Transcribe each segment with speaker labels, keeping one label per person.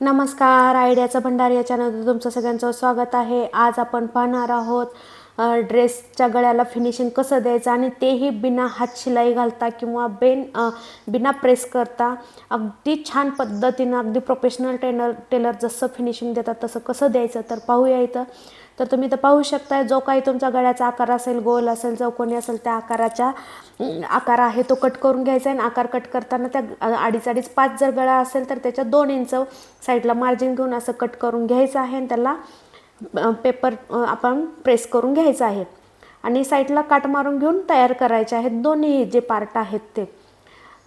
Speaker 1: नमस्कार आयडियाचं भंडार या चॅनलवर तुमचं सगळ्यांचं स्वागत आहे. आज आपण पाहणार आहोत ड्रेसच्या गळ्याला फिनिशिंग कसं द्यायचं आणि तेही बिना हात शिलाई घालता किंवा बेन बिना प्रेस करता अगदी छान पद्धतीनं अगदी प्रोफेशनल टेलर टेलर जसं फिनिशिंग देतात तसं कसं द्यायचं तर पाहूया इथं. तर तुम्ही तर पाहू शकताय जो काही तुमचा गळ्याचा आकार असेल गोल असेल चौकोनी असेल त्या आकाराच्या आकार आहे तो कट करून घ्यायचा आहे आणि आकार कट करताना त्या अडीच अडीच पाच जर गळा असेल तर त्याच्या दोन इंच साईडला मार्जिन घेऊन असं कट करून घ्यायचं आहे आणि त्याला पेपर आपण प्रेस करून घ्यायचं आहे. आणि साईडला काट मारून घेऊन तयार करायचे आहेत. दोन्ही जे पार्ट आहेत ते.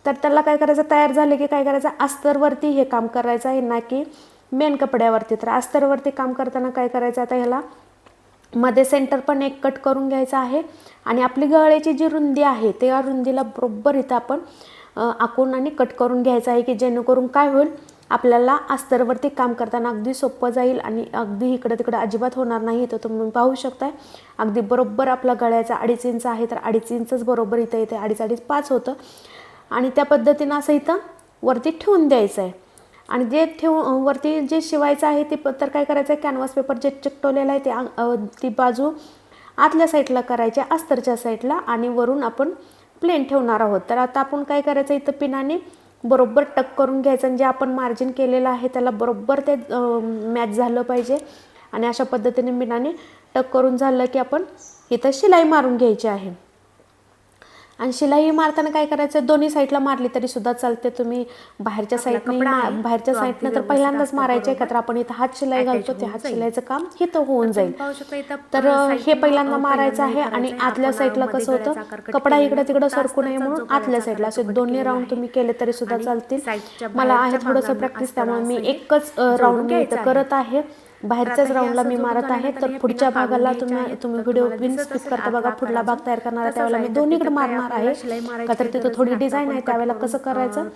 Speaker 1: तर त्याला काय करायचं? तयार झाले की काय करायचं? अस्तरवरती हे काम करायचं आहे. ना की मेन कपड्यावरती. तर अस्तरवरती काम करताना काय करायचं? आता ह्याला मध्ये सेंटर पण एक कट करून घ्यायचं आहे. आणि आपली गळ्याची जी रुंदी आहे त्या रुंदीला बरोबर इथं आपण आखून आणि कट करून घ्यायचं आहे की जेणेकरून काय होईल? आपल्याला अस्तरवरती काम करताना अगदी सोपं जाईल आणि अगदी इकडं तिकडं अजिबात होणार नाही तर तुम्ही पाहू शकताय. अगदी बरोबर आपला गळ्याचा अडीच इंच आहे तर अडीच इंचच बरोबर इथं येते अडीच अडीच पाच होतं. आणि त्या पद्धतीनं असं इथं वरती ठेवून द्यायचं आहे आणि जे ठेव वरती जे शिवायचं आहे ते तर काय करायचं आहे कॅनव्हास पेपर जे चिकटवलेलं आहे ते ती बाजू आतल्या साईडला करायची आहे, अस्तरच्या साईडला आणि वरून आपण प्लेन ठेवणार आहोत. तर आता आपण काय करायचं? इथं पिनाने बरोबर टक करून घ्यायचं आणि जे आपण मार्जिन केलेलं आहे त्याला बरोबर ते मॅच झालं पाहिजे. आणि अशा पद्धतीने पिनाने टक करून झालं की आपण इथं शिलाई मारून घ्यायची आहे. आणि शिलाई मारताना काय करायचं? दोन्ही साईडला मारली तरी सुद्धा चालते तुम्ही. बाहेरच्या साईडने बाहेरच्या साईडनं तर पहिल्यांदाच मारायचे. का तर आपण इथं हात शिलाई घालतो ते हात शिलाईचं काम इथं होऊन जाईल. तर हे पहिल्यांदा मारायचं आहे. आणि आतल्या साईडला कसं होतं? कपडा इकडे तिकडे सरकू नये म्हणून आतल्या साईडला असे दोन्ही राऊंड तुम्ही केले तरी सुद्धा चालतील. मला आहे थोडंसं प्रॅक्टिस त्यामुळे मी एकच राऊंड मी इथं करत आहे. बाहेरच्याच राऊंडला मी मारत आहे तर पुढच्या भागाला तुम्ही तुम्ही व्हिडिओ बिन स्किप करता बघा पुढला भाग तयार करणार आहे त्यावेळेला मी दोन्हीकडे मारणार आहे. का तर तिथं थोडी डिझाईन आहे त्यावेळेला कसं करायचं?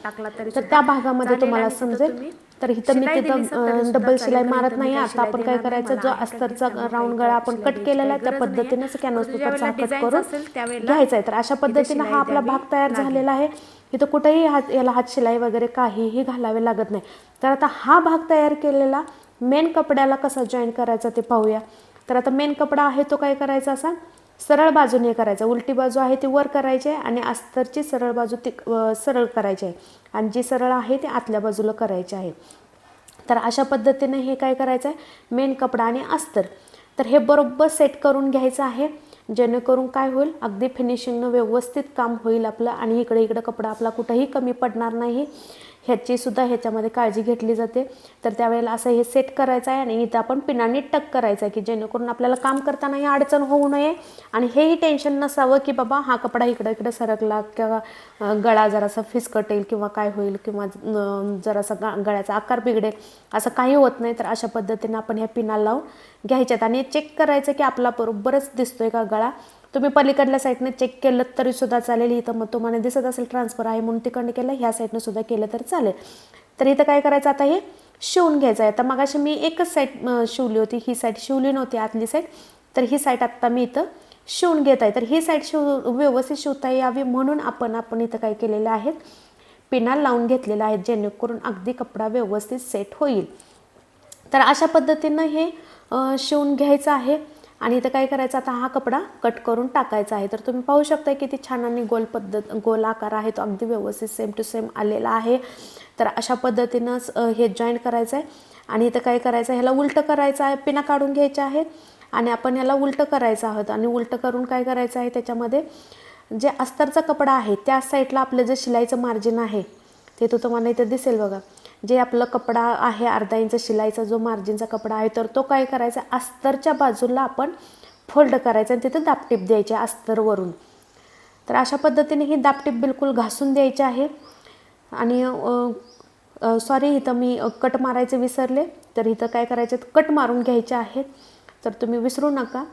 Speaker 1: तर त्या भागामध्ये तुम्हाला समजेल तर इथं मी तिथं डबल शिलाई मारत नाही आता आपण काय करायचं? जो अस्तरचा राऊंड गळा आपण कट केलेला आहे त्या पद्धतीनेच कॅनव्हास पेपरचा कट करून घ्यायचा आहे. तर अशा पद्धतीने हा आपला भाग तयार झालेला आहे. इथं कुठेही हात याला हात शिलाई वगैरे काहीही घालावे लागत नाही तर आता हा भाग तयार केलेला मेन कपड्याला कसा जॉईन करायचा ते पाहूया. तर आता मेन कपडा आहे तो काय करायचा असा? सरळ बाजूने करायचा. उलटी बाजू आहे ती वर करायची आहे आणि अस्तरची सरळ बाजू ती सरळ करायची आहे. आणि जी सरळ आहे ती आतल्या बाजूला करायची आहे. तर अशा पद्धतीने हे काय करायचं आहे? मेन कपडा आणि अस्तर. तर हे बरोबर सेट करून घ्यायचं आहे. जेणेकरून काय होईल? अगदी फिनिशिंगनं व्यवस्थित काम होईल आपलं आणि इकडे इकडं कपडा आपला कुठंही कमी पडणार नाही. ह्याचीसुद्धा ह्याच्यामध्ये काळजी घेतली जाते. तर त्यावेळेला असं हे सेट करायचं आहे आणि इथं आपण पिनाने टक करायचं आहे की जेणेकरून आपल्याला काम करताना ही अडचण होऊ नये आणि हेही टेन्शन नसावं की बाबा हा कपडा इकडं इकडं सरकला किंवा गळा जरासा फिसकटेल किंवा काय होईल किंवा जरासा गा गळ्याचा आकार बिघडेल असं काही होत नाही. तर अशा पद्धतीने आपण ह्या पिना लावून घ्यायच्यात आणि चेक करायचं की आपला बरोबरच दिसतोय का गळा. तुम्ही पलीकडल्या साईडने चेक केलं तरी सुद्धा चालेल. इथं मग तुम्हाला दिसत असेल ट्रान्सफर आहे म्हणून तिकडनं केलं ह्या साईडनं सुद्धा केलं तर चालेल. तर इथं काय करायचं आता हे? शिवून घ्यायचं आहे. तर मगाशी मी एकच साईड शिवली होती. ही साईड शिवली नव्हती आतली साईड तर ही साईड आत्ता मी इथं शिवून घेत आहे. तर ही साईड शिव व्यवस्थित शिवता यावी म्हणून आपण आपण इथं काय केलेलं आहेत पिना लावून घेतलेला आहेत जेणेकरून अगदी कपडा व्यवस्थित सेट होईल. तर अशा पद्धतीनं हे शिवून घ्यायचं आहे. आणि इथं काय करायचं? आता हा कपडा कट करून टाकायचा आहे. तर तुम्ही पाहू शकता किती छान आणि गोल पद्धत गोल आकार आहे. तो अगदी व्यवस्थित सेम टू सेम आलेला आहे. तर अशा पद्धतीनंच हे जॉईन करायचं आहे आणि इथं काय करायचं आहे ह्याला उलटं करायचं आहे. पिना काढून घ्यायच्या आहेत. आणि आपण याला उलटं करायचं आहोत. आणि उलटं करून काय करायचं आहे? त्याच्यामध्ये जे अस्तरचा कपडा आहे त्या साईडला आपलं जे शिलाईचं मार्जिन आहे ते तो तुम्हाला इथं दिसेल बघा. जे आपलं कपडा आहे अर्धा इंच शिलाईचा जो मार्जिनचा कपडा आहे तर तो काय करायचा? अस्तरच्या बाजूला आपण फोल्ड करायचा आणि तिथं दापटीप द्यायची आहे अस्तरवरून. तर अशा पद्धतीने ही दापटीप बिलकुल घासून द्यायची आहे. आणि सॉरी इथं मी कट मारायचे विसरले. तर इथं काय करायचे कट मारून घ्यायचे आहेत. तर तुम्ही विसरू नका.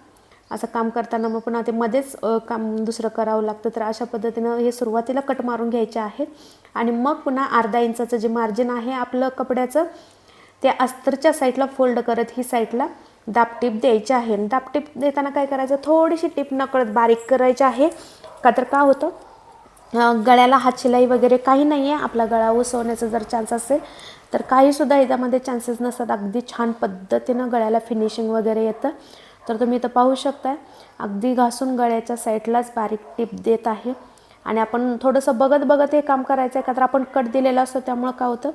Speaker 1: असं काम करताना मग पुन्हा ते मध्येच काम दुसरं करावं लागतं. तर अशा पद्धतीनं हे सुरुवातीला कट मारून घ्यायचे आहेत. आणि मग पुन्हा अर्धा इंचाचं जे मार्जिन आहे आपलं कपड्याचं ते अस्तरच्या साईडला फोल्ड करत ही साईडला दापटीप द्यायची आहे. दापटीप देताना काय करायचं? थोडीशी टीप नकळत बारीक करायची आहे. का तर का होतं? गळ्याला हात शिलाई वगैरे काही नाही आहे आपला गळा उसवण्याचा जर चान्स असेल तर काहीसुद्धा याच्यामध्ये चान्सेस नसतात. अगदी छान पद्धतीनं गळ्याला फिनिशिंग वगैरे येतं. तर तुम्ही इथं पाहू शकताय. अगदी घासून गळ्याच्या साईडलाच बारीक टिप देत आहे. आणि आपण थोडंसं बघत बघत हे काम करायचं आहे का तर आपण कट दिलेला असतो. त्यामुळं काय होतं?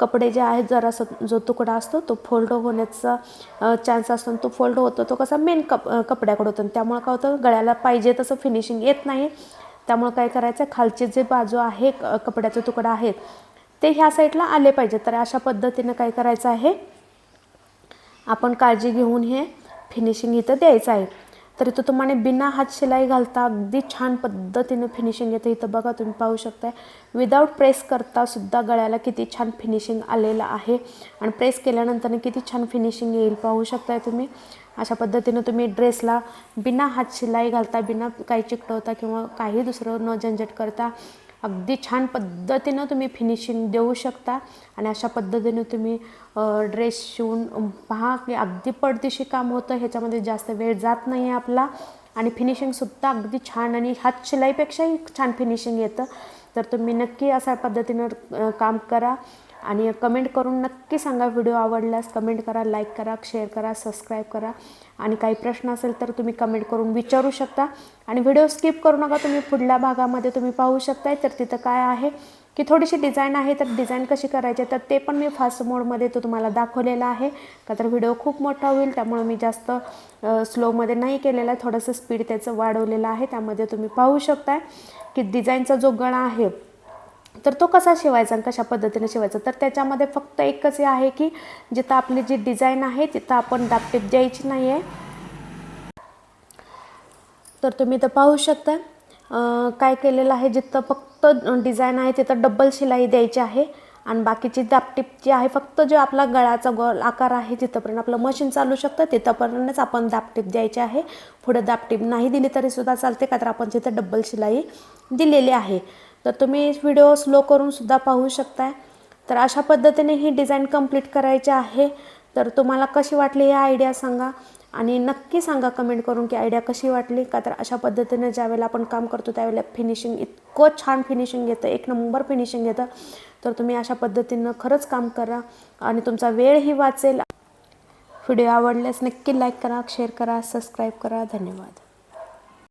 Speaker 1: कपडे जे आहेत जरासं जो तुकडा असतो तो फोल्ड होण्याचा चान्स असतो आणि तो फोल्ड होतो. तो कसा मेन कप कपड्याकडे होतो. त्यामुळं काय होतं? गळ्याला पाहिजे तसं फिनिशिंग येत नाही. त्यामुळं काय करायचं खालचे जे बाजू आहे कपड्याचा तुकडा आहे ते ह्या साईडला आले पाहिजे. तर अशा पद्धतीनं काय करायचं आहे? आपण काळजी घेऊन हे फिनिशिंग इथं द्यायचं आहे. तर इथं तुम्हाला बिना हात शिलाई घालता अगदी छान पद्धतीनं फिनिशिंग येतं. इथं बघा तुम्ही पाहू शकताय. विदाऊट प्रेस करता सुद्धा गळ्याला किती छान फिनिशिंग आलेलं आहे. आणि प्रेस केल्यानंतर किती छान फिनिशिंग येईल पाहू शकताय तुम्ही. अशा पद्धतीनं तुम्ही ड्रेसला बिना हात शिलाई घालता बिना काही चिकटवता किंवा काही दुसरं न झंझट करता अगदी छान पद्धतीनं तुम्ही फिनिशिंग देऊ शकता. आणि अशा पद्धतीनं तुम्ही ड्रेस शिवून पहा की अगदी पडदिशी काम होतं ह्याच्यामध्ये जास्त वेळ जात नाही आहे आपला. आणि फिनिशिंगसुद्धा अगदी छान आणि हात शिलाईपेक्षाही छान फिनिशिंग येतं. तर तुम्ही नक्की अशा पद्धतीनं काम करा. आणि कमेंट करून नक्की सांगा व्हिडिओ आवडल्यास. कमेंट करा लाईक करा शेअर करा सबस्क्राईब करा. आणि काही प्रश्न असेल तर तुम्ही कमेंट करून विचारू शकता. आणि व्हिडिओ स्किप करू नका. तुम्ही पुढल्या भागामध्ये तुम्ही पाहू शकताय. तर तिथं काय आहे की थोडीशी डिझाईन आहे. तर डिझाईन कशी करायची तर ते पण मी फास्ट मोडमध्ये तो तुम्हाला दाखवलेला आहे. का तर व्हिडिओ खूप मोठा होईल. त्यामुळे मी जास्त स्लोमध्ये नाही केलेला आहे. थोडंसं स्पीड त्याचं वाढवलेलं आहे. त्यामध्ये तुम्ही पाहू शकताय की डिझाईनचा जो गळा आहे तर तो कसा शिवायचा आणि कशा पद्धतीने शिवायचा? तर त्याच्यामध्ये फक्त एकच हे आहे की जिथं आपली जी डिझाईन आहे तिथं आपण दापटीप द्यायची नाही आहे तर तुम्ही इथं पाहू शकता काय केलेलं आहे जिथं फक्त डिझाईन आहे तिथं डबल शिलाई द्यायची आहे. आणि बाकीची दापटीप जी आहे फक्त जो आपला गळाचा गोल आकार आहे तिथंपर्यंत आपलं मशीन चालू शकतं तिथंपर्यंतच आपण दापटीप द्यायची आहे. पुढे दापटीप नाही दिली तरीसुद्धा चालते का तर आपण तिथं डब्बल शिलाई दिलेली आहे. तर तुम्ही व्हिडिओ स्लो करूनसुद्धा पाहू शकताय. तर अशा पद्धतीने ही डिझाईन कंप्लीट करायची आहे. तर तुम्हाला कशी वाटली ही आयडिया सांगा. आणि नक्की सांगा कमेंट करून की आयडिया कशी वाटली. का तर अशा पद्धतीने ज्यावेळेला आपण काम करतो त्यावेळेला फिनिशिंग इतकं छान फिनिशिंग येतं एक नंबर फिनिशिंग येतं तर तुम्ही अशा पद्धतीनं खरंच काम करा. आणि तुमचा वेळही वाचेल. व्हिडिओ आवडल्यास नक्की लाईक करा शेअर करा सबस्क्राईब करा. धन्यवाद.